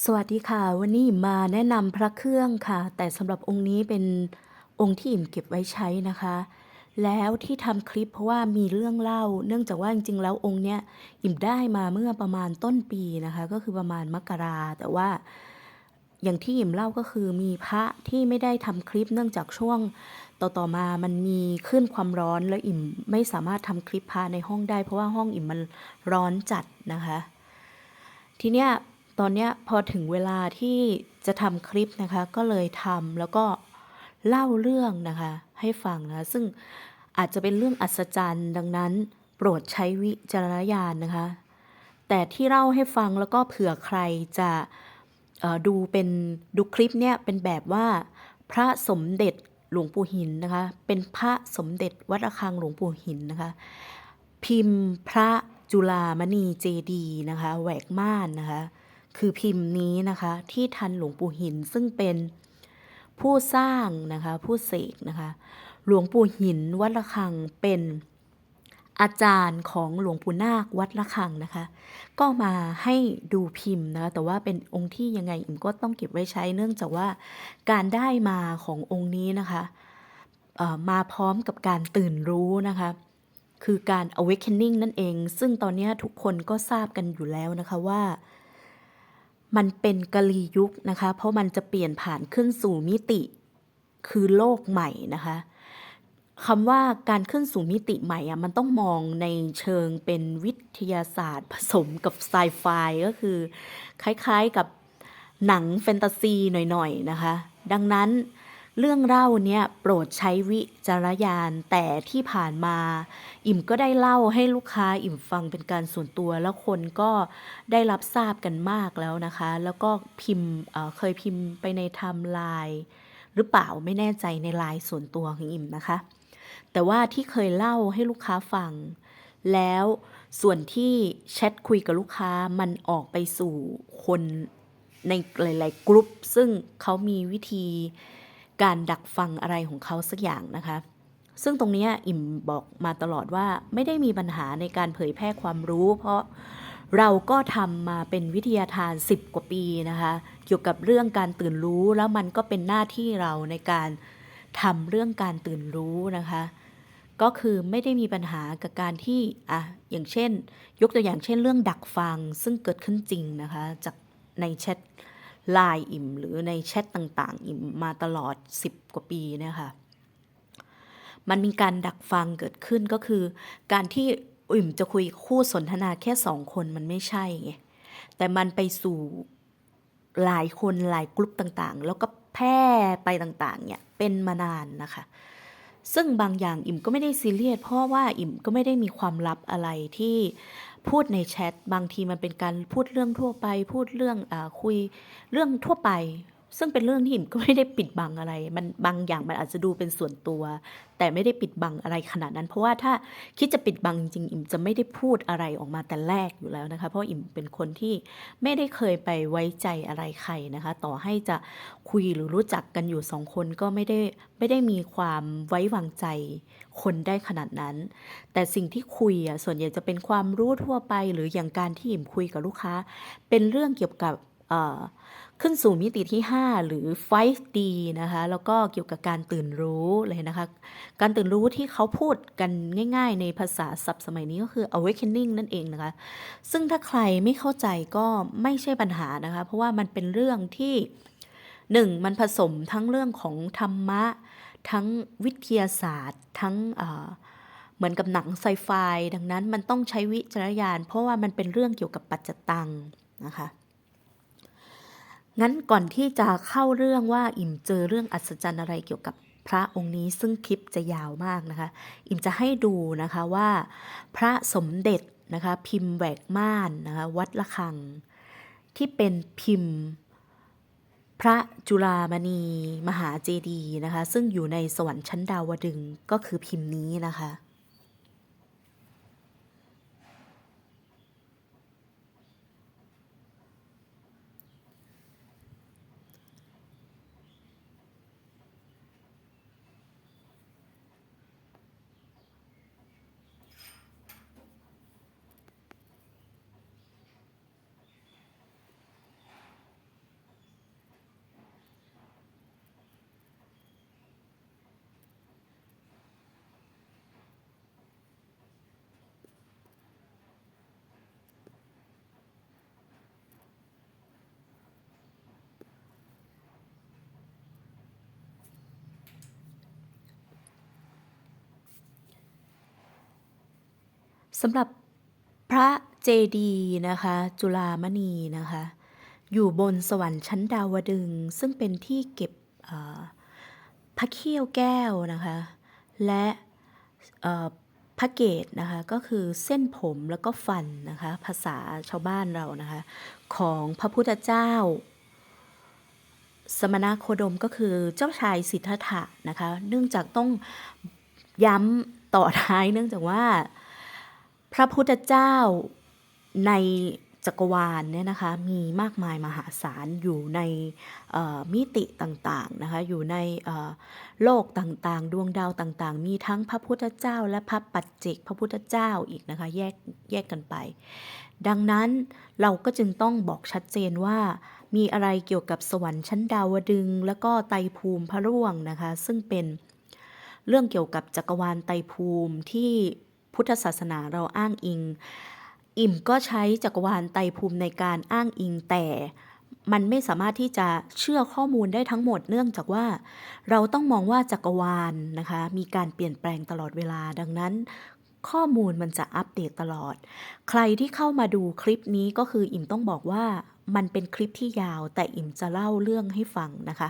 สวัสดีค่ะ วันนี้มาแนะนำพระเครื่องค่ะ แต่สำหรับองค์นี้เป็นองค์ที่อิ่มเก็บไว้ใช้นะคะ แล้วที่ทำคลิปเพราะว่ามีเรื่องเล่า เนื่องจากว่าจริงๆ แล้วองค์เนี้ยอิ่มได้มาเมื่อประมาณต้นปีนะคะ ก็คือประมาณมกราแต่ว่า อย่างที่อิ่มเล่าก็คือมีพระที่ไม่ได้ทำคลิป เนื่องจากช่วงต่อๆมามันมีขึ้นความร้อนแล้วอิ่มไม่สามารถทำคลิปพระในห้องได้ เพราะว่าห้องอิ่มมันร้อนจัดนะคะ ทีเนี้ย อนเนี้ยพอถึงเวลาที่จะทำคลิปนะคะ ก็เลยทำแล้วก็เล่าเรื่องนะคะ ให้ฟังนะะซึ่งอาจจะเป็นเรื่องอัศจรรย์ดังนั้น โปรดใช้วิจารณญาณนะคะ แต่ที่เล่าให้ฟังแล้วก็เผื่อใครจะดูเป็นดูคลิปเนี่ยเป็นแบบว่าพระสมเด็จหลวงปู่หินนะคะ เป็นพระสมเด็จวัดระฆังหลวงปู่หินนะคะ พิมพ์พระจุลามณีเจดีนะคะแหวกม่านนะคะ คือพิมพ์นี้นะคะ ที่ทันหลวงปู่หินซึ่งเป็นผู้สร้างนะคะผู้เสกนะคะหลวงปู่หินวัดระฆังเป็นอาจารย์ของหลวงปู่นาควัดระฆังนะคะ ก็มาให้ดูพิมพ์นะคะแต่ว่าเป็นองค์ที่ยังไงอิมก็ต้องเก็บไว้ใช้เนื่องจากว่าการได้มาขององค์นี้นะคะมาพร้อมกับการตื่นรู้นะคะ คือการ awakening นั่นเอง ซึ่งตอนนี้ทุกคนก็ทราบกันอยู่แล้วนะคะว่า มันเป็นกะลียุคนะคะ เพราะมันจะเปลี่ยนผ่านขึ้นสู่มิติ คือโลกใหม่นะคะคำว่าการขึ้นสู่มิติใหม่อะมันต้องมองในเชิงเป็นวิทยาศาสตร์ ผสมกับไซไฟก็คือ คล้ายๆกับหนังแฟนตาซีหน่อยๆนะคะ ดังนั้น เรื่องเล่าเนี่ยโปรดใช้วิจารณญาณแต่ที่ผ่านมา อิ่มก็ได้เล่าให้ลูกค้าอิ่มฟังเป็นการส่วนตัว แล้วคนก็ได้รับทราบกันมากแล้วนะคะ แล้วก็พิมพ์เอ่อเคยพิมพ์ไปในไทม์ไลน์หรือเปล่าไม่แน่ใจในไลน์ส่วนตัวของอิ่มนะคะ แต่ว่าที่เคยเล่าให้ลูกค้าฟัง แล้วส่วนที่แชทคุยกับลูกค้ามันออกไปสู่คนในหลาย ๆ กลุ่มซึ่งเขามีวิธี การดักฟังอะไรของเขาสักอย่างนะคะ ซึ่งตรงนี้อิ่มบอกมาตลอดว่าไม่ได้มีปัญหาในการเผยแพร่ความรู้ เพราะเราก็ทำมาเป็นวิทยาทาน 10 กว่าปีนะคะ เกี่ยวกับเรื่องการตื่นรู้แล้วมันก็เป็นหน้าที่เราในการทำเรื่องการตื่นรู้นะคะ ก็คือไม่ได้มีปัญหากับการที่อะอย่างเช่น ยกตัวอย่างเช่นเรื่องดักฟังซึ่งเกิดขึ้นจริงนะคะ จากในแชท ไลน์อิ่ม หรือในแชทต่างๆ อิ่มมาตลอด 10 กว่าปีเนี่ยค่ะมันมีการดักฟังเกิดขึ้นก็คือ การที่อิ่มจะคุยคู่สนทนาแค่สองคนมันไม่ใช่ไงแต่มันไปสู่หลายคนหลายกลุ่มต่างๆ แล้วก็แพร่ไปต่างๆเนี่ยเป็นมานานนะคะ ซึ่งบางอย่างอิ่มก็ไม่ได้ซีเรียสเพราะว่าอิ่มก็ไม่ได้มีความลับอะไรที่ พูดในแชทบางทีมันเป็นการพูดเรื่องทั่วไป พูดเรื่องอคุยเรื่องทั่วไป ซึ่งเป็นเรื่องที่อิ่มก็ไม่ได้ปิดบังอะไร มันบางอย่างมันอาจจะดูเป็นส่วนตัว แต่ไม่ได้ปิดบังอะไรขนาดนั้น เพราะว่าถ้าคิดจะปิดบังจริงอิ่มจะไม่ได้พูดอะไรออกมาแต่แรกอยู่แล้วนะคะ เพราะอิ่มเป็นคนที่ไม่ได้เคยไปไว้ใจอะไรใครนะคะ ต่อให้จะคุยหรือรู้จักกันอยู่สองคนก็ไม่ได้ไม่ได้มีความไว้วางใจคนได้ขนาดนั้น แต่สิ่งที่คุยอะส่วนใหญ่จะเป็นความรู้ทั่วไป หรืออย่างการที่อิ่มคุยกับลูกค้า เป็นเรื่องเกี่ยวกับเอ่อ ขึ้นสู่มิติที่ 5 หรือ 5D นะคะ แล้วก็เกี่ยวกับการตื่นรู้เลยนะคะ การตื่นรู้ที่เขาพูดกันง่าย ๆ ในภาษาศัพท์สมัยนี้ก็คือ awakening นั่นเองนะคะ ซึ่งถ้าใครไม่เข้าใจก็ไม่ใช่ปัญหานะคะ เพราะว่ามันเป็นเรื่องที่หนึ่งมันผสมทั้งเรื่องของธรรมะ ทั้งวิทยาศาสตร์ ทั้งเหมือนกับหนังไซไฟ ดังนั้นมันต้องใช้วิจารณญาณเพราะว่ามันเป็นเรื่องเกี่ยวกับปัจจตังนะคะ งั้นก่อนที่จะเข้าเรื่องว่าอิ่มเจอเรื่องอัศจรรย์อะไรเกี่ยวกับพระองค์นี้ซึ่งคลิปจะยาวมากนะคะ อิ่มจะให้ดูนะคะว่า พระสมเด็จนะคะพิมพ์แหวกม่านนะคะวัดละคัง ที่เป็นพิมพ์ พระจุลามณีมหาเจดีย์นะคะซึ่งอยู่ในสวรรค์ชั้นดาวดึงก็คือพิมพ์นี้นะคะ สำหรับพระเจดีนะคะ จุฬามณีนะคะ อยู่บนสวรรค์ชั้นดาวดึง ซึ่งเป็นที่เก็บพระเขี้ยวแก้วนะคะ และพระเกตนะคะ ก็คือเส้นผมแล้วก็ฟันนะคะ ภาษาชาวบ้านเรานะคะ ของพระพุทธเจ้า สมณโคดมก็คือเจ้าชายสิทธัตถะนะคะ เนื่องจากต้องย้ำต่อท้ายเนื่องจากว่า พระพุทธเจ้าในจักรวาลเนี่ยนะคะมีมากมายมหาศาลอยู่ในมิติต่างๆนะคะอยู่ในโลกต่างๆ ดวงดาวต่างๆ มีทั้งพระพุทธเจ้า และพระปัจเจกพระพุทธเจ้าอีกนะคะแยกแยกกันไป ดังนั้นเราก็จึงต้องบอกชัดเจนว่ามีอะไรเกี่ยวกับสวรรค์ชั้นดาวดึง แล้วก็ไตภูมิพระร่วงนะคะซึ่งเป็นเรื่องเกี่ยวกับจักรวาลไตภูมิที่ พุทธศาสนาเราอ้างอิง อิ่มก็ใช้จักรวาลไตภูมิในการอ้างอิงแต่มันไม่สามารถที่จะเชื่อข้อมูลได้ทั้งหมดเนื่องจากว่า เราต้องมองว่าจักรวาลนะคะ มีการเปลี่ยนแปลงตลอดเวลาดังนั้น ข้อมูลมันจะอัปเดตตลอด ใครที่เข้ามาดูคลิปนี้ก็คืออิ่มต้องบอกว่ามันเป็นคลิปที่ยาวแต่อิ่มจะเล่าเรื่องให้ฟังนะคะ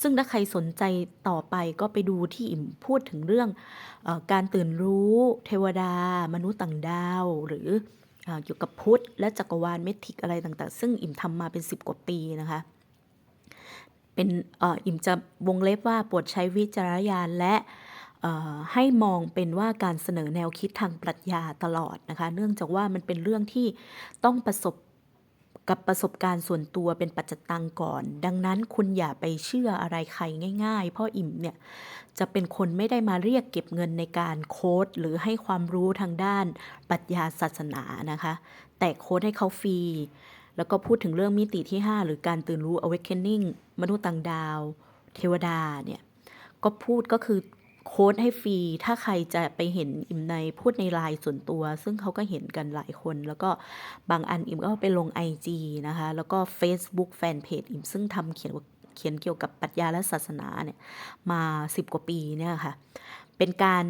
ซึ่งถ้าใครสนใจต่อไปก็ไปดูที่อิ่มพูดถึงเรื่องอการตื่นรู้เทวดา มนุษย์ต่างดาว หรือเออเกี่ยวกับพุทธและจักรวาลเมทิกอะไรต่างๆ ซึ่งอิ่มทำมาเป็น 10 กว่าปีนะคะเป็นออิ่มจะวงเล็บว่าโปรดใช้วิจารณญาณและให้มองเป็นว่าการเสนอแนวคิดทางปรัชญาตลอดนะคะ เนื่องจากว่ามันเป็นเรื่องที่ต้องประสบ กับประสบการณ์ส่วนตัวเป็นปัจจตังก่อน ดังนั้นคุณอย่าไปเชื่ออะไรใครง่าย ๆพราะอิ่มเนี่ยจะเป็นคนไม่ได้มาเรียกเก็บเงินในการโค้ดหรือให้ความรู้ทางด้านปรัชญาศาสนานะคะ แต่โค้ดให้เขาฟรีแล้วก็พูดถึงเรื่องมิติที่ 5 หรือการตื่นรู้ awakening มนุษย์ต่างดาว เทวดาเนี่ยก็พูดก็คือ ค้ดให้ฟรี ถ้าใครจะไปเห็นอิมในพูดในไลน์ส่วนตัว ซึ่งเขาก็เห็นกันหลายคน แล้วก็บางอันอิมก็ไปลง IG นะคะ แล้วก็ Facebook Fanpage อิมซึ่งทำเขียนเขียนเกี่ยวกับปรัชญาและศาสนาเนี่ยมา 10 กว่าปีเนี่ยค่ะ เป็นการ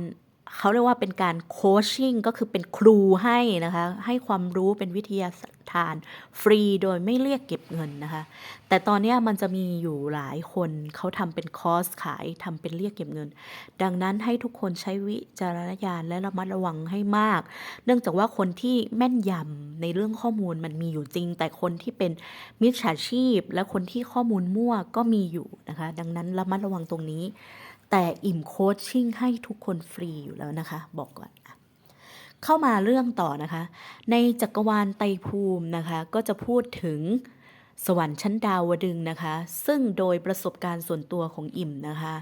เขาเรียกว่าเป็นการโคชชิ่งก็คือเป็นครูให้นะคะ ให้ความรู้เป็นวิทยาทานฟรีโดยไม่เรียกเก็บเงินนะคะ แต่ตอนนี้มันจะมีอยู่หลายคนเขาทำเป็นคอร์สขายทำเป็นเรียกเก็บเงิน ดังนั้นให้ทุกคนใช้วิจารณญาณและระมัดระวังให้มาก เนื่องจากว่าคนที่แม่นยำในเรื่องข้อมูลมันมีอยู่จริง แต่คนที่เป็นมิจฉาชีพ และคนที่ข้อมูลมั่วก็มีอยู่นะคะ ดังนั้นระมัดระวังตรงนี้ แต่อิ่มโคชชิ่งให้ทุกคนฟรีอยู่แล้วนะคะ บอกก่อนเข้ามาเรื่องต่อนะคะ ในจักรวาลไตรภูมินะคะ ก็จะพูดถึงสวรรค์ชั้นดาวดึงนะคะ ซึ่งโดยประสบการณ์ส่วนตัวของอิ่มนะคะ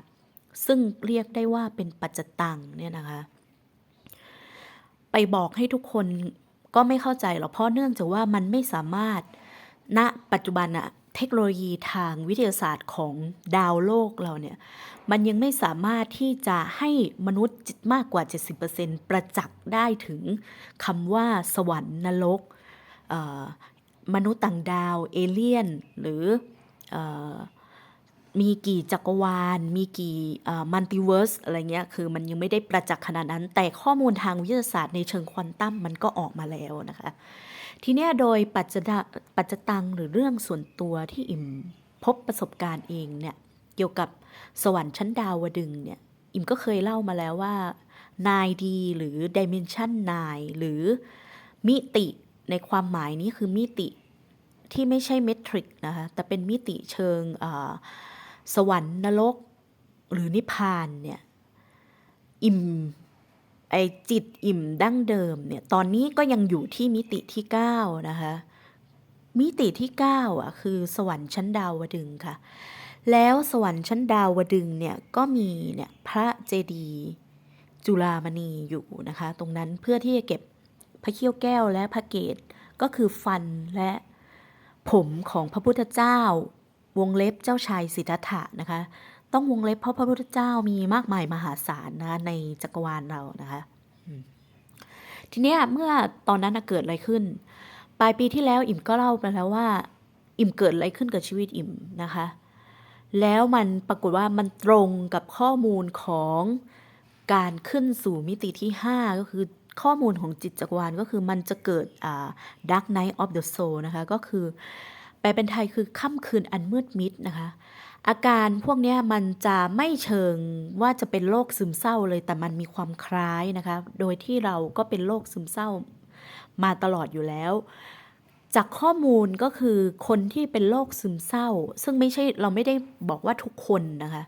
ซึ่งเรียกได้ว่าเป็นปัจจตังเนี่ยนะคะ ไปบอกให้ทุกคนก็ไม่เข้าใจหรอกเพราะเนื่องจากว่ามันไม่สามารถณปัจจุบันอะ เทคโนโลยีทางวิทยาศาสตร์ของดาวโลกเราเนี่ย มันยังไม่สามารถที่จะให้มนุษย์มากกว่า 70%ประจักษ์ได้ถึงคำว่าสวรรค์นรกมนุษย์ต่างดาว เอเลี่ยน หรืออมีกี่จักรวาล มีกี่มัลติเวิร์สอะไรเงี้ย คือมันยังไม่ได้ประจักษ์ขนาดนั้น แต่ข้อมูลทางวิทยาศาสตร์ในเชิงควอนตัมมันก็ออกมาแล้วนะคะ ทีเนี้ยโดยปัจจปัจจตังหรือเรื่องส่วนตัวที่อิ่มพบประสบการณ์เองเนี่ยเกี่ยวกับสวรรค์ชั้นดาวดึงเนี่ยอิ่มก็เคยเล่ามาแล้วว่า 9D หรือ Dimension 9หรือมิติในความหมายนี้คือมิติที่ไม่ใช่เมตริกนะคะแต่เป็นมิติเชิงอ่าสวรรค์นรกหรือนิพพานเนี่ยอิ่ม ไอจิตอิ่มดั้งเดิมเนี่ยตอนนี้ก็ยังอยู่ที่มิติที่ 9 นะคะ มิติที่ 9อะคือสวรรค์ชั้นดาวดึงค่ะ แล้วสวรรค์ชั้นดาวดึงเนี่ยก็มีเนี่ยพระเจดีย์จุฬามณีอยู่นะคะ ตรงนั้นเพื่อที่จะเก็บพระเขี้ยวแก้วและพระเกศก็คือฟันและผมของพระพุทธเจ้าวงเล็บเจ้าชายสิทธัตถะนะคะ ต้องวงเล็บเพราะพระพุทธเจ้ามีมากมายมหาศาลนะคะในจักรวาลเรานะคะทีเนี้ยเมื่อตอนนั้นเกิดอะไรขึ้น ปลายปีที่แล้วอิ่มก็เล่าไปแล้วว่า อิ่มเกิดอะไรขึ้นกับชีวิตอิ่มนะคะ แล้วมันปรากฏว่ามันตรงกับข้อมูลของการขึ้นสู่มิติที่ 5 ก็คือข้อมูลของจิตจักรวาลก็คือมันจะเกิดอ่า dark night of the soul นะคะ ก็คือแปลเป็นไทยคือค่ำคืนอันมืดมิดนะคะ อาการพวกนี้มันจะไม่เชิงว่าจะเป็นโรคซึมเศร้าเลยแต่มันมีความคล้ายนะคะ โดยที่เราก็เป็นโรคซึมเศร้ามาตลอดอยู่แล้ว จากข้อมูลก็คือคนที่เป็นโรคซึมเศร้า ซึ่งไม่ใช่เราไม่ได้บอกว่าทุกคนนะคะ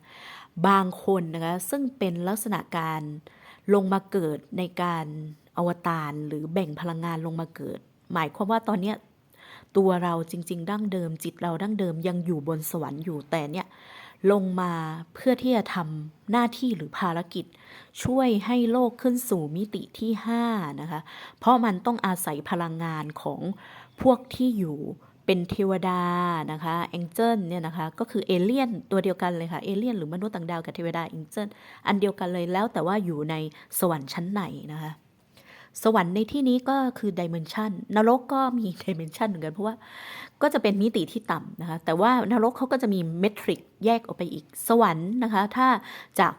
บางคนนะคะซึ่งเป็นลักษณะการลงมาเกิดในการอวตารหรือแบ่งพลังงานลงมาเกิด หมายความว่าตอนนี้ ตัวเราจริง ๆ ดั้งเดิม จิตเราดั้งเดิมยังอยู่บนสวรรค์อยู่แต่เนี่ยลงมาเพื่อที่จะทำหน้าที่หรือภารกิจ ช่วยให้โลกขึ้นสู่มิติที่5นะคะเพราะมันต้องอาศัยพลังงานของพวกที่อยู่เป็นเทวดานะคะแองเจิลเนี่ยนะคะก็คือเอเลี่ยนตัวเดียวกันเลยค่ะเอเลี่ยนหรือมนุษย์ต่างดาวกับเทวดาแองเจิลอันเดียวกันเลยแล้วแต่ว่าอยู่ในสวรรค์ชั้นไหนนะคะ สวรรค์ในที่นี้ก็คือดิเมนชันนรกก็มีดิเมนชันเหมือนกัน เพราะว่าก็จะเป็นมิติที่ต่ำนะคะ แต่ว่านรกเขาก็จะมีเมทริกแยกออกไปอีก สวรรค์นะคะ ถ้าจาก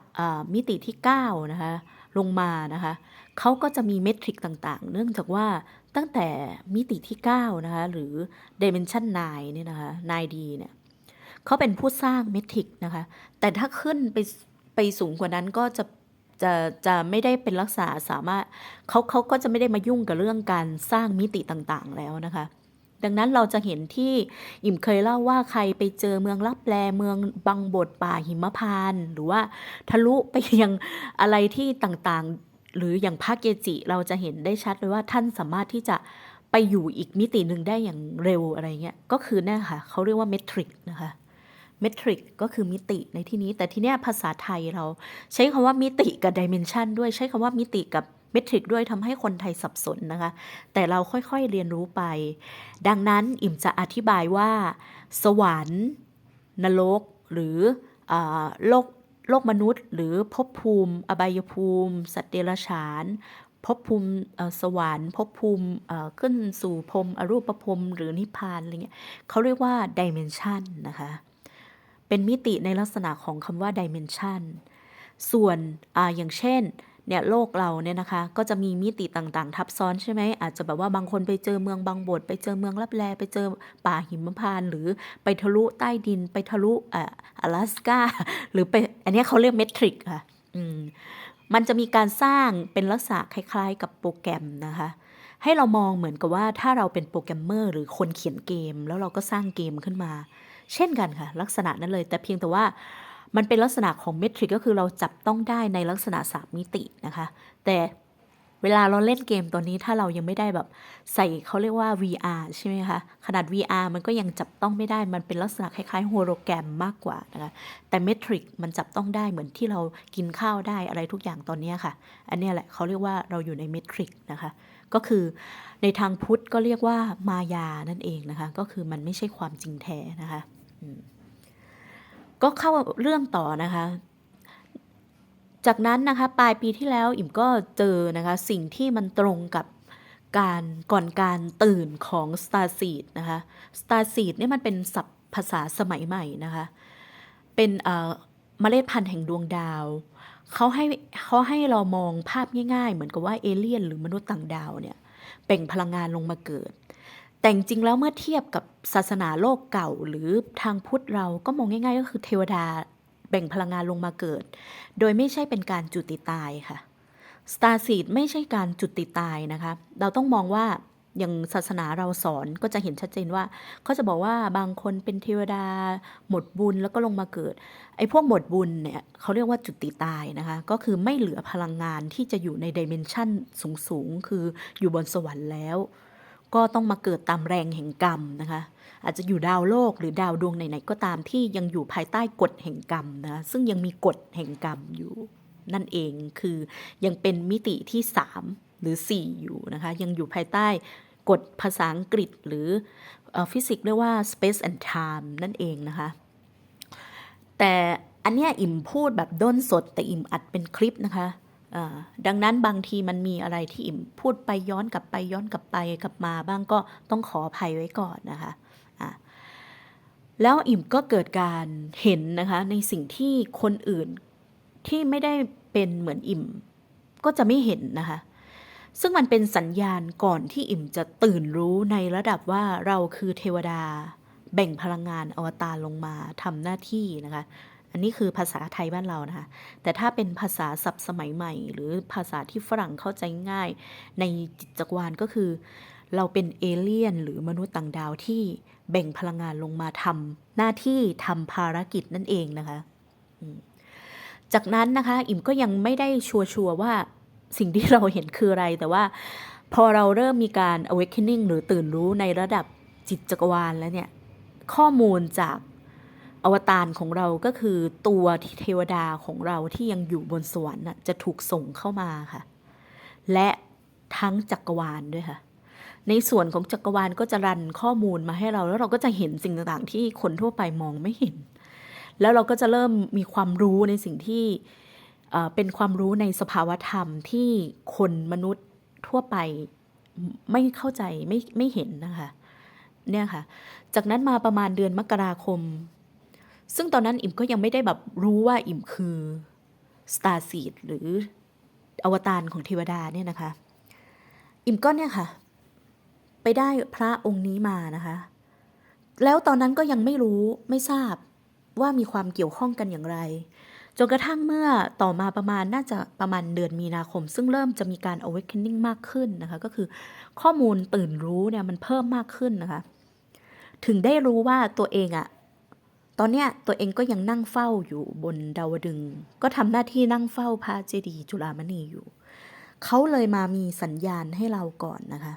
มิติที่9นะคะลงมานะคะเขาก็จะมีเมทริกต่างๆ เนื่องจากว่าตั้งแต่มิติที่9นะคะหรือ Dimension 9เนี่ยนะคะ 9D เนี่ยเขาเป็นผู้สร้างเมทริกนะคะ แต่ถ้าขึ้นไปไปสูงกว่านั้นก็จะ จะจะไม่ได้เป็นลักษณะสามารถเขาเขาก็จะไม่ได้มายุ่งกับเรื่องการสร้างมิติต่างๆแล้วนะคะ ดังนั้นเราจะเห็นที่อิ่มเคยเล่าว่าใครไปเจอเมืองลับแลเมืองบังบดป่าหิมพานหรือว่าทะลุไปยังอะไรที่ต่างๆ หรืออย่างพระเกจิเราจะเห็นได้ชัดเลยว่าท่านสามารถที่จะไปอยู่อีกมิติหนึ่งได้อย่างเร็วอะไรเงี้ยก็คือเนี่ยค่ะเขาเรียกว่าเมทริกนะคะ เมทริกก็คือมิติในที่นี้ แต่ที่เนี้ยภาษาไทยเราใช้คำว่ามิติกับดิเมนชันด้วยใช้คำว่ามิติกับเมทริกด้วยทำให้คนไทยสับสนนะคะ แต่เราค่อยๆเรียนรู้ไป ดังนั้นอิ่มจะอธิบายว่า สวรรค์ นรก หรืออโลกโลกมนุษย์ หรือภพภูมิ อบายภูมิ สัตว์เดรัจฉานภพภูมิสวรรค์ภพภูมิขึ้นสู่พรมอรูปภพหรือนิพพานอะไรเงี้ยเขาเรียกว่าดิเมนชันนะคะ เป็นมิติในลักษณะของคำว่า dimension ส่วนออย่างเช่นเนี่ยโลกเราเนี่ยนะคะ ก็จะมีมิติต่างๆ ทับซ้อนใช่ไหมอาจจะแบบว่าบางคนไปเจอเมืองบางบดไปเจอเมืองลับแล ไปเจอป่าหิมพานต์หรือไปทะลุใต้ดิน ไปทะลุอ่า阿拉สกาหรือไปอันนี้เขาเรียกเมทริกค่ะอืมมันจะมีการสร้างเป็นลักษณะคล้ายๆ กับโปรแกรมนะคะ ให้เรามองเหมือนกับว่าถ้าเราเป็นโปรแกรมเมอร์หรือคนเขียนเกม แล้วเราก็สร้างเกมขึ้นมา เช่นกันค่ะ ลักษณะนั้นเลย แต่เพียงแต่ว่ามันเป็นลักษณะของเมทริกก็คือเราจับต้องได้ในลักษณะสามมิตินะคะ แต่เวลาเราเล่นเกมตัวนี้ถ้าเรายังไม่ได้แบบใส่เขาเรียกว่า VR ใช่ไหมคะ ขนาด VR มันก็ยังจับต้องไม่ได้ มันเป็นลักษณะคล้ายๆโฮโลแกรมมากกว่านะคะแต่เมทริกมันจับต้องได้เหมือนที่เรากินข้าวได้อะไรทุกอย่างตอนนี้ค่ะ อันนี้แหละเขาเรียกว่าเราอยู่ในเมทริกนะคะ ก็คือในทางพุทธก็เรียกว่ามายานั่นเองนะคะ ก็คือมันไม่ใช่ความจริงแท้นะคะ ก็เข้าเรื่องต่อนะคะ จากนั้นนะคะปลายปีที่แล้วอิ่มก็เจอนะคะ สิ่งที่มันตรงกับการก่อนการตื่นของ Starseed นะคะ Starseed เนี่ยมันเป็นศัพท์ภาษาสมัยใหม่นะคะ เป็นเอ่อเมล็ดพันธุ์แห่งดวงดาว เขาให้เขาให้เรามองภาพง่ายๆ เหมือนกับว่าเอเลี่ยนหรือมนุษย์ต่างดาวเนี่ยเปล่งพลังงานลงมาเกิด แต่จริงแล้วเมื่อเทียบกับศาสนาโลกเก่า หรือทางพุทธเราก็มองง่าย ๆ ก็คือเทวดาแบ่งพลังงานลงมาเกิด โดยไม่ใช่เป็นการจุติตายค่ะ Star Seed ไม่ใช่การจุติตายนะคะ เราต้องมองว่าอย่างศาสนาเราสอนก็จะเห็นชัดเจนว่าเขาจะบอกว่าบางคนเป็นเทวดาหมดบุญแล้วก็ลงมาเกิด ไอ้พวกหมดบุญเนี่ยเขาเรียกว่าจุติตายนะคะ ก็คือไม่เหลือพลังงานที่จะอยู่ในดิเมนชันสูงๆ คืออยู่บนสวรรค์แล้ว ก็ต้องมาเกิดตามแรงแห่งกรรมนะคะ อาจจะอยู่ดาวโลกหรือดาวดวงไหนๆก็ตามที่ยังอยู่ภายใต้กฎแห่งกรรมนะซึ่งยังมีกฎแห่งกรรมอยู่ นั่นเองคือยังเป็นมิติที่ 3 หรือ 4 อยู่นะคะ ยังอยู่ภายใต้กฎภาษาอังกฤษหรือฟิสิกส์เรียกว่า space and time นั่นเองนะคะ แต่อันเนี้ยอิ่มพูดแบบด้นสดแต่อิ่มอัดเป็นคลิปนะคะ ดังนั้นบางทีมันมีอะไรที่อิ่มพูดไปย้อนกลับไปย้อนกลับไปกลับมาบ้างก็ต้องขออภัยไว้ก่อนนะคะะแล้วอิ่มก็เกิดการเห็นนะคะในสิ่งที่คนอื่นที่ไม่ได้เป็นเหมือนอิ่ม ก็จะไม่เห็นนะคะ ซึ่งมันเป็นสัญญาณก่อนที่อิ่มจะตื่นรู้ในระดับว่าเราคือเทวดา แบ่งพลังงานอวตารลงมาทำหน้าที่นะคะ อันนี้คือภาษาไทยบ้านเรานะคะ แต่ถ้าเป็นภาษาศัพท์สมัยใหม่ หรือภาษาที่ฝรั่งเข้าใจง่าย ในจิตจักรวาลก็คือ เราเป็นเอเลี่ยน หรือมนุษย์ต่างดาวที่แบ่งพลังงานลงมาทำหน้าที่ทำภารกิจนั่นเองนะคะจากนั้นนะคะ อิ่มก็ยังไม่ได้ชัวร์ว่าสิ่งที่เราเห็นคืออะไร แต่ว่าพอเราเริ่มมีการ awakening หรือตื่นรู้ในระดับจิตจักรวาลแล้วเนี่ย ข้อมูลจาก อวตารของเราก็คือตัวเทวดาของเราที่ยังอยู่บนสวรรค์น่ะจะถูกส่งเข้ามาค่ะ และทั้งจักรวาลด้วยค่ะ ในส่วนของจักรวาลก็จะรันข้อมูลมาให้เรา แล้วเราก็จะเห็นสิ่งต่างๆ ที่คนทั่วไปมองไม่เห็น แล้วเราก็จะเริ่มมีความรู้ในสิ่งที่เอ่อเป็นความรู้ในสภาวธรรมที่คนมนุษย์ทั่วไปไม่เข้าใจไม่ไม่เห็นนะคะเนี่ยค่ะ จากนั้นมาประมาณเดือนมกราคม ซึ่งตอนนั้นอิ่มก็ยังไม่ได้แบบรู้ว่าอิ่มคือสตาร์ซีดหรืออวตารของเทวดาเนี่ยนะคะ อิ่มก็เนี่ยค่ะ ไปได้พระองค์นี้มานะคะ แล้วตอนนั้นก็ยังไม่รู้ไม่ทราบว่ามีความเกี่ยวข้องกันอย่างไรจนกระทั่งเมื่อต่อมาประมาณน่าจะประมาณเดือนมีนาคม ซึ่งเริ่มจะมีการ awakening มากขึ้นนะคะ ก็คือข้อมูลตื่นรู้เนี่ยมันเพิ่มมากขึ้นนะคะ ถึงได้รู้ว่าตัวเองอะ ตอนเนี้ยตัวเองก็ยังนั่งเฝ้าอยู่บนดาวดึง ก็ทำหน้าที่นั่งเฝ้าพระเจดีย์จุฬามณีอยู่ เขาเลยมามีสัญญาณให้เราก่อนนะคะ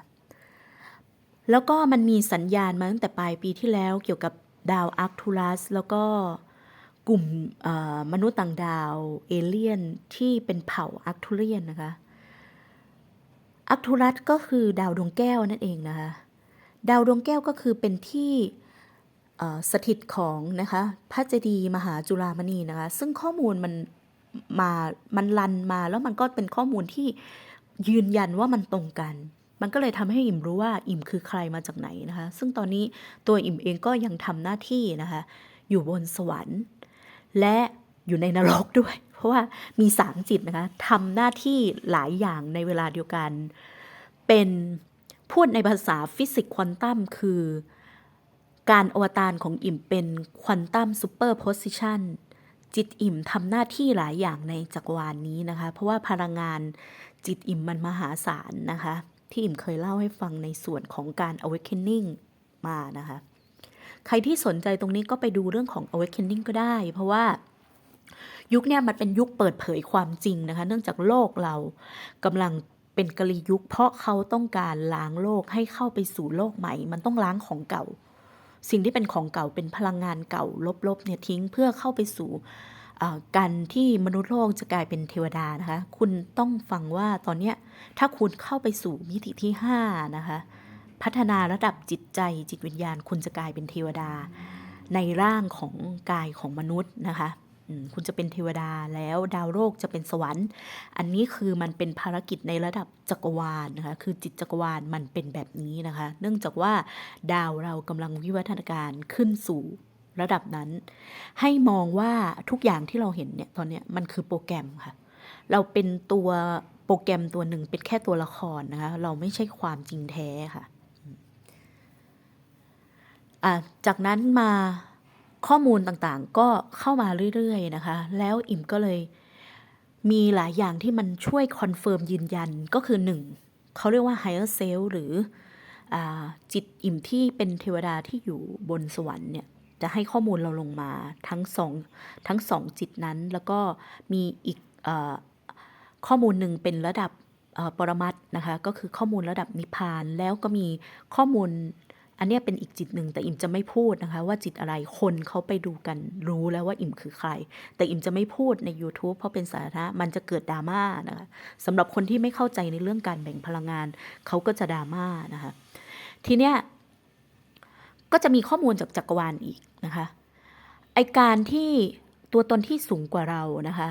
แล้วก็มันมีสัญญาณมาตั้งแต่ปลายปีที่แล้วเกี่ยวกับดาวอาร์คทูรัสแล้วก็กลุ่มมนุษย์ต่างดาวเอเลี่ยนที่เป็นเผ่าอาร์คทูเรียนนะคะอาร์คทูรัสก็คือดาวดวงแก้วนั่นเองนะคะ ดาวดวงแก้วก็คือเป็นที่ สถิตของนะคะพระเจดีย์มหาจุฬามณีนะคะ ซึ่งข้อมูลมันมามันรันมาแล้วมันก็เป็นข้อมูลที่ยืนยันว่ามันตรงกัน มันก็เลยทำให้อิ่มรู้ว่าอิ่มคือใครมาจากไหนนะคะ ซึ่งตอนนี้ตัวอิ่มเองก็ยังทำหน้าที่นะคะ อยู่บนสวรรค์ และอยู่ในนรกด้วย เพราะว่ามีสามจิตนะคะทำหน้าที่หลายอย่างในเวลาเดียวกัน เป็นพูดในภาษาฟิสิกส์ควอนตัมคือ การอวตารของอิ่มเป็นควอนตัมซูเปอร์โพซิชันจิตอิ่มทำหน้าที่หลายอย่างในจักรวาลนนี้นะคะ เพราะว่าพลังงานจิตอิ่มมันมหาศาลนะคะ ที่อิ่มเคยเล่าให้ฟังในส่วนของการ awakening มานะคะ ใครที่สนใจตรงนี้ก็ไปดูเรื่องของ awakening ก็ได้ เพราะว่ายุคเนี้ยมันเป็นยุคเปิดเผยความจริงนะคะ เนื่องจากโลกเรากำลังเป็นกลียุค เพราะเขาต้องการล้างโลกให้เข้าไปสู่โลกใหม่ มันต้องล้างของเก่า สิ่งที่เป็นของเก่าเป็นพลังงานเก่าลบๆเนี่ยทิ้งเพื่อเข้าไปสู่การที่มนุษย์โลกจะกลายเป็นเทวดานะคะ คุณต้องฟังว่าตอนนี้ถ้าคุณเข้าไปสู่มิติที่ห้านะคะ พัฒนาระดับจิตใจจิตวิญญาณ คุณจะกลายเป็นเทวดา ในร่างของกายของมนุษย์นะคะ คุณจะเป็นเทวดาแล้วดาวโลกจะเป็นสวรรค์ อันนี้คือมันเป็นภารกิจในระดับจักรวาลนะคะ คือจิตจักรวาลมันเป็นแบบนี้นะคะ เนื่องจากว่าดาวเรากำลังวิวัฒนาการขึ้นสู่ระดับนั้น ให้มองว่าทุกอย่างที่เราเห็นเนี่ยตอนเนี้ยมันคือโปรแกรมค่ะ เราเป็นตัวโปรแกรมตัวหนึ่งเป็นแค่ตัวละครนะคะ เราไม่ใช่ความจริงแท้ค่ะ อะจากนั้นมา ข้อมูลต่างๆ ก็เข้ามาเรื่อยๆนะคะ แล้วอิ่มก็เลยมีหลายอย่างที่มันช่วยคอนเฟิร์มยืนยันก็คือหนึ่งเขาเรียกว่า higher self หรืออจิตอิ่มที่เป็นเทวดาที่อยู่บนสวรรค์เนี่ยจะให้ข้อมูลเราลงมาทั้งสองทั้งสองจิตนั้น แล้วก็มีอีกอข้อมูลหนึ่งเป็นระดับปรมัตนะคะก็คือข้อมูลระดับนิพพานแล้วก็มีข้อมูล อันนี้เป็นอีกจิตหนึ่งแต่อิมจะไม่พูดนะคะ ว่าจิตอะไรคนเขาไปดูกันรู้แล้วว่าอิมคือใคร แต่อิมจะไม่พูดใน YouTube เพราะเป็นสาธารณะมันจะเกิดดราม่านะคะสำหรับคนที่ไม่เข้าใจในเรื่องการแบ่งพลังงานเขาก็จะดราม่านะคะทีเนี้ยก็จะมีข้อมูลจากจักรวาลอีกนะคะไอการที่ตัวตนที่สูงกว่าเรานะคะ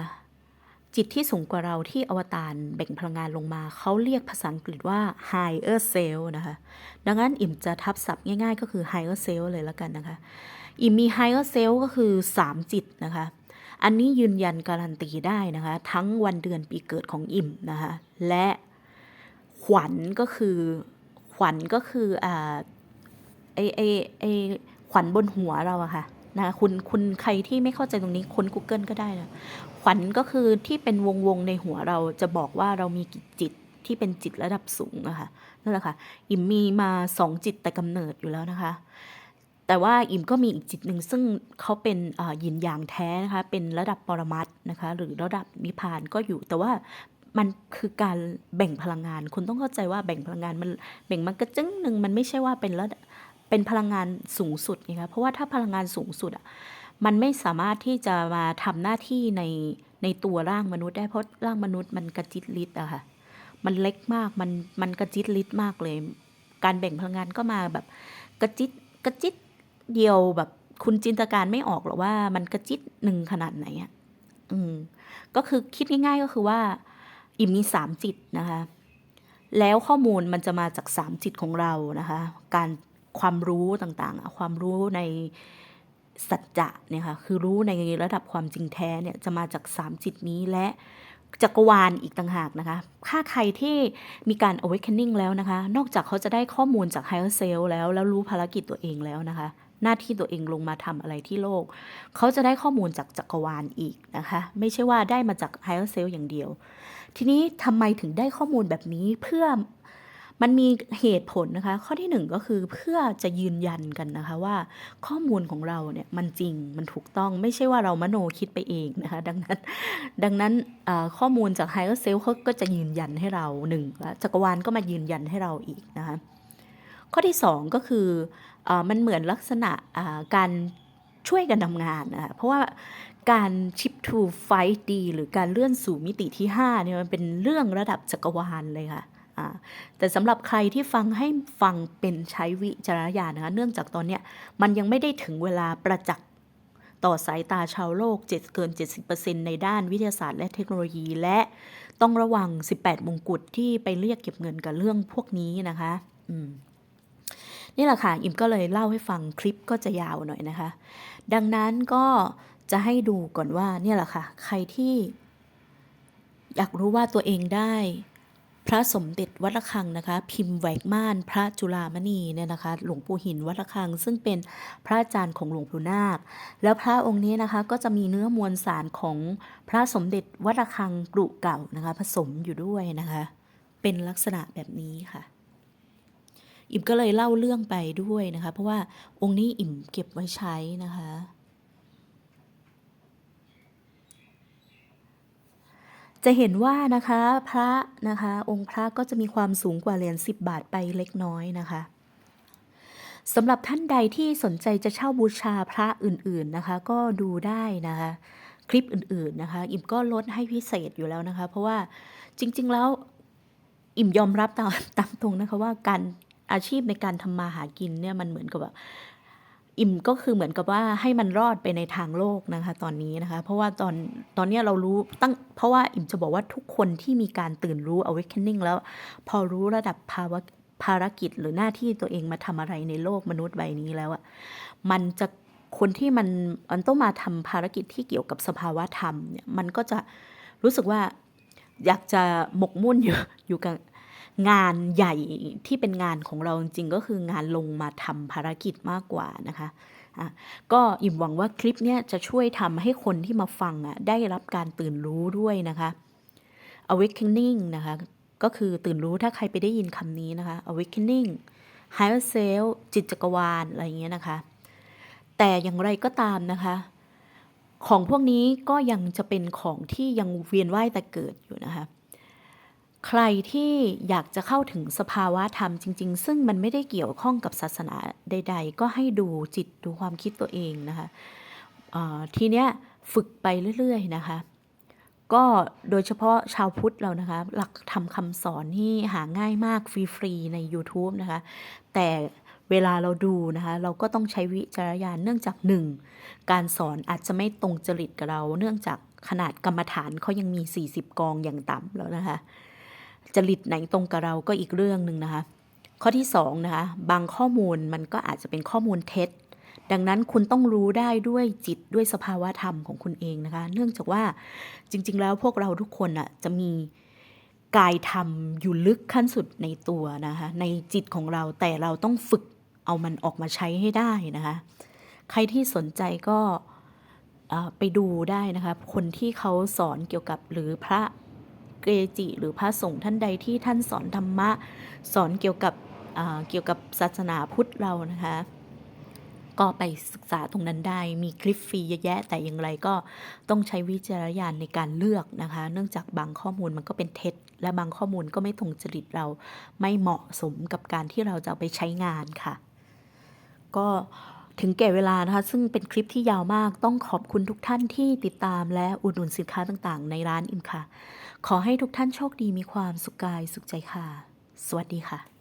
จิตที่สูงกว่าเราที่อวตารแบ่งพลังงานลงมา เขาเรียกภาษาอังกฤษว่า higher self นะคะ ดังนั้นอิ่มจะทับศัพท์ง่ายๆ ก็คือ higher self เลยแล้วกันนะคะ อิ่มมี higher self ก็คือ 3 จิตนะคะ อันนี้ยืนยันการันตีได้นะคะ ทั้งวันเดือนปีเกิดของอิ่มนะคะ และขวัญก็คือขวัญก็คืออ่าไอไอไอขวัญบนหัวเราอะค่ะนะ คะคุณคุณใครที่ไม่เข้าใจตรงนี้ค้น Google ก็ได้นะขวัญก็คือที่เป็นวงวงในหัวเราจะบอกว่าเรามีกี่จิตที่เป็นจิตระดับสูงอะคะนั่นแหละค่ะอิมมีมาสองจิตแต่กำเนิดอยู่แล้วนะคะ แต่ว่าอิมก็มีอีกจิตหนึ่งซึ่งเขาเป็นยินยางแท้นะคะเป็นระดับปรมัตนะคะหรือระดับนิพพานก็อยู่แต่ว่ามันคือการแบ่งพลังงาน คุณต้องเข้าใจว่าแบ่งพลังงานมันแบ่งมันกระจึงหนึ่งมันไม่ใช่ว่าเป็นระดับ เป็นพลังงานสูงสุดนะคะเพราะว่าถ้าพลังงานสูงสุดอะมันไม่สามารถที่จะมาทำหน้าที่ในในตัวร่างมนุษย์ได้เพราะร่างมนุษย์มันกระจิตลิดอะค่ะมันเล็กมากมันมันกระจิตลิดมากเลย การแบ่งพลังงานก็มาแบบกระจิตกระจิตเดียวแบบคุณจินตการไม่ออกหรอกว่ามันกระจิตหนึ่งขนาดไหนอะอืมก็คือคิดง่าย ๆก็คือว่า อิมมีสามจิตนะคะแล้วข้อมูลมันจะมาจากสามจิตของเรานะคะ การ ความรู้ต่างๆ ความรู้ในสัจจะเนี่ยค่ะคือรู้ในระดับความจริงแท้เนี่ยจะมาจากสามจิตนี้และจักรวาลอีกต่างหากนะคะ ถ้าใครที่มีการ awakening แล้วนะคะ นอกจากเขาจะได้ข้อมูลจาก higher self แล้ว แล้วรู้ภารกิจตัวเองแล้วนะคะ หน้าที่ตัวเองลงมาทำอะไรที่โลก เขาจะได้ข้อมูลจากจักรวาลอีกนะคะ ไม่ใช่ว่าได้มาจาก higher self อย่างเดียว ทีนี้ทำไมถึงได้ข้อมูลแบบนี้เพื่อ มันมีเหตุผลนะคะ ข้อที่หนึ่งก็คือเพื่อจะยืนยันกันนะคะว่าข้อมูลของเราเนี่ยมันจริงมันถูกต้องไม่ใช่ว่าเรามโนคิดไปเองนะคะ ดังนั้นดังนั้นข้อมูลจาก higher self เขาก็จะยืนยันให้เราหนึ่งแล้วจักรวาลก็มายืนยันให้เราอีกนะคะข้อที่สองก็คืออมันเหมือนลักษณะการช่วยกันทำงานนะคะเพราะว่าการ chip to fight ดีหรือการเลื่อนสู่มิติที่5เนี่ยมันเป็นเรื่องระดับจักรวาลเลยค่ะ แต่สำหรับใครที่ฟังให้ฟังเป็นใช้วิจารณญาณนะคะเนื่องจากตอนเนี้ยมันยังไม่ได้ถึงเวลาประจักษ์ต่อสายตาชาวโลก7เกิน 70%ในด้านวิทยาศาสตร์และเทคโนโลยี และต้องระวัง 18 มงกุฎที่ไปเรียกเก็บเงินกับเรื่องพวกนี้นะคะนี่แหละค่ะ อิมก็เลยเล่าให้ฟังคลิปก็จะยาวหน่อยนะคะ ดังนั้นก็จะให้ดูก่อนว่าเนี่ยแหละค่ะ ใครที่อยากรู้ว่าตัวเองได้ พระสมเด็จวัดระฆังนะคะ พิมพ์แหวกม่าน พระจุลามณีเนี่ยนะคะ หลวงปู่หินวัดระฆัง ซึ่งเป็นพระอาจารย์ของหลวงปู่นาค แล้วพระองค์นี้นะคะก็จะมีเนื้อมวลสารของพระสมเด็จวัดระฆังกรุเก่านะคะ ผสมอยู่ด้วยนะคะ เป็นลักษณะแบบนี้ค่ะ อิมก็เลยเล่าเรื่องไปด้วยนะคะ เพราะว่าองค์นี้อิมเก็บไว้ใช้นะคะ จะเห็นว่านะคะพระนะคะ องค์พระก็จะมีความสูงกว่าเหรียญ10 บาทไปเล็กน้อยนะคะสำหรับท่านใดที่สนใจจะเช่าบูชาพระอื่นๆนะคะ ก็ดูได้นะคะคลิปอื่นๆนะคะ อิมก็ลดให้พิเศษอยู่แล้วนะคะ เพราะว่าจริงๆแล้วอิ่มยอมรับตามตามตรงนะคะว่าการอาชีพในการทำมาหากินเนี่ยมันเหมือนกับแบบ อิ่มก็คือเหมือนกับว่าให้มันรอดไปในทางโลกนะคะ ตอนนี้นะคะ เพราะว่าตอนตอนนี้เรารู้ตั้งเพราะว่าอิ่มจะบอกว่าทุกคนที่มีการตื่นรู้ awakening แล้ว พอรู้ระดับภาวะภารกิจหรือหน้าที่ตัวเองมาทำอะไรในโลกมนุษย์ใบนี้แล้วอะมันจะคนที่มันมันต้องมาทำภารกิจที่เกี่ยวกับสภาวะธรรมเนี่ยมันก็จะรู้สึกว่าอยากจะหมกมุ่นอยู่อยู่กับ งานใหญ่ที่เป็นงานของเราจริงๆก็คืองานลงมาทำภารกิจมากกว่านะคะอะก็อิ่มหวังว่าคลิปเนี้ยจะช่วยทำให้คนที่มาฟังอะได้รับการตื่นรู้ด้วยนะคะ awakening นะคะ ก็คือตื่นรู้ถ้าใครไปได้ยินคำนี้นะคะ awakening higher self จิตจักรวาลอะไรอย่างเงี้ยนะคะ แต่อย่างไรก็ตามนะคะ ของพวกนี้ก็ยังจะเป็นของที่ยังเวียนว่ายแต่เกิดอยู่นะคะ ใครที่อยากจะเข้าถึงสภาวะธรรมจริง ๆ ซึ่งมันไม่ได้เกี่ยวข้องกับศาสนาใด ๆ ก็ให้ดูจิตดูความคิดตัวเองนะคะทีเนี้ยฝึกไปเรื่อย ๆ นะคะ ก็โดยเฉพาะชาวพุทธเรานะคะ หลักทำคำสอนที่หาง่ายมากฟรี ๆ ใน YouTube นะคะ แต่เวลาเราดูนะคะ เราก็ต้องใช้วิจารณญาณเนื่องจากหนึ่งการสอนอาจจะไม่ตรงจริตกับเรา เนื่องจากขนาดกรรมฐานเขายังมี 40 กองอย่างต่ำแล้วนะคะ จริตไหนตรงกับเราก็อีกเรื่องหนึ่งนะคะ ข้อที่สองนะคะบางข้อมูลมันก็อาจจะเป็นข้อมูลเท็จ ดังนั้นคุณต้องรู้ได้ด้วยจิตด้วยสภาวะธรรมของคุณเองนะคะ เนื่องจากว่าจริง ๆ แล้วพวกเราทุกคนอะจะมีกายธรรมอยู่ลึกขั้นสุดในตัวนะคะ ในจิตของเราแต่เราต้องฝึกเอามันออกมาใช้ให้ได้นะคะ ใครที่สนใจก็ไปดูได้นะคะ คนที่เขาสอนเกี่ยวกับหรือพระ เกจิ หรือพระสงฆ์ท่านใดที่ท่านสอนธรรมะ สอนเกี่ยวกับเกี่ยวกับศาสนาพุทธเรานะคะ ก็ไปศึกษาตรงนั้นได้มีคลิปฟรีเยอะแยะ แต่อย่างไรก็ต้องใช้วิจารณญาณในการเลือกนะคะ เนื่องจากบางข้อมูลมันก็เป็นเท็จ และบางข้อมูลก็ไม่ตรงจริตเราไม่เหมาะสมกับการที่เราจะไปใช้งานค่ะ ก็ ถึงแก่เวลานะคะ ซึ่งเป็นคลิปที่ยาวมากต้องขอบคุณทุกท่านที่ติดตามและอุดหนุนสินค้าต่างๆ ในร้านอิมค่ะ ขอให้ทุกท่านโชคดีมีความสุขกายสุขใจค่ะ สวัสดีค่ะ